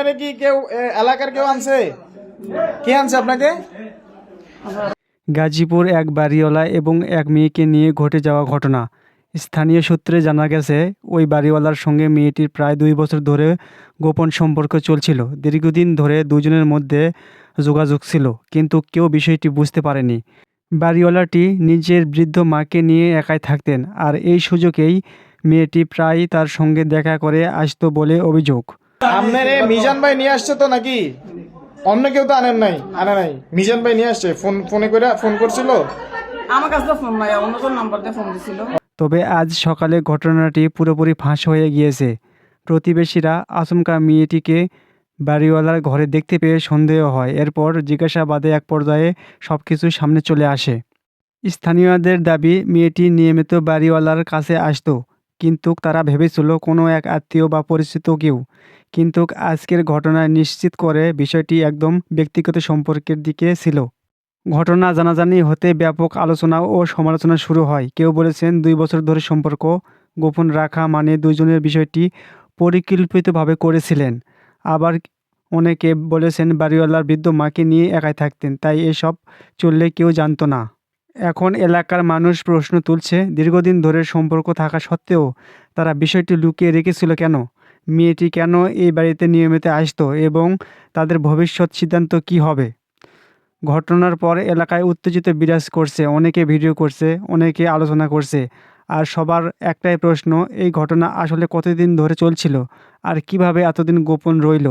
আপনারা কি কেউ এলাকার কেউ আনছে? কে আনছে আপনাকে? গাজীপুর এক বাড়িওয়ালা এবং এক মেয়েকে নিয়ে ঘটে যাওয়া ঘটনা। স্থানীয় সূত্রে জানা গেছে, ওই বাড়িওয়ালার সঙ্গে মেয়েটির প্রায় দুই বছর ধরে গোপন সম্পর্ক চলছিল। দীর্ঘদিন ধরে দুজনের মধ্যে যোগাযোগ ছিল, কিন্তু কেউ বিষয়টি বুঝতে পারেনি। বাড়িওয়ালাটি নিজের বৃদ্ধ মাকে নিয়ে একাই থাকতেন, আর এই সুযোগেই মেয়েটি প্রায়ই তার সঙ্গে দেখা করে আসতো বলে অভিযোগ। আপনার মিজান ভাই নিয়ে আসছে তো নাকি? অন্য কেউ তো আনেন নাই আনে নাই। মিজান ভাই নিয়ে আসছে ফোন ফোনে করে ফোন করছিল? আমার কাছে তো ফোন নাই অন্য কোন নাম্বার দিয়ে ফোন দিছিল। তবে আজ সকালে ঘটনাটি পুরোপুরি ফাঁস হয়ে গিয়েছে। প্রতিবেশীরা আচমকা মেয়েটিকে বাড়িওয়ালার ঘরে দেখতে পেয়ে সন্দেহ হয়। এরপর জিজ্ঞাসাবাদে এক পর্যায়ে সব কিছু সামনে চলে আসে। স্থানীয়দের দাবি মেয়েটি নিয়মিত বাড়িওয়ালার কাছে আসতো। কিন্তু তারা ভেবেছিল কোনো এক আত্মীয় বা পরিচিত কেউ। কিন্তু আজকের ঘটনায় নিশ্চিত করে বিষয়টি একদম ব্যক্তিগত সম্পর্কের দিকে ছিল। ঘটনা জানাজানি হতে ব্যাপক আলোচনা ও সমালোচনা শুরু হয়। কেউ বলেছেন দুই বছর ধরে সম্পর্ক গোপন রাখা মানে দুজনের বিষয়টি পরিকল্পিতভাবে করেছিলেন। আবার অনেকে বলেছেন বাড়িওয়ালার বৃদ্ধ মাকে নিয়ে একাই থাকতেন, তাই এসব চললে কেউ জানতো না। এখন এলাকার মানুষ প্রশ্ন তুলছে, দীর্ঘদিন ধরে সম্পর্ক থাকা সত্ত্বেও তারা বিষয়টি লুকিয়ে রেখেছিল কেন? মেয়েটি কেন এই বাড়িতে নিয়মিত আসতো এবং তাদের ভবিষ্যৎ সিদ্ধান্ত কী হবে? ঘটনার পর এলাকায় উত্তেজিত বিরাজ করছে, অনেকে ভিডিও করছে, অনেকে আলোচনা করছে, আর সবার একটাই প্রশ্ন, এই ঘটনা আসলে কতদিন ধরে চলছিল? আর কীভাবে এতদিন গোপন রইল?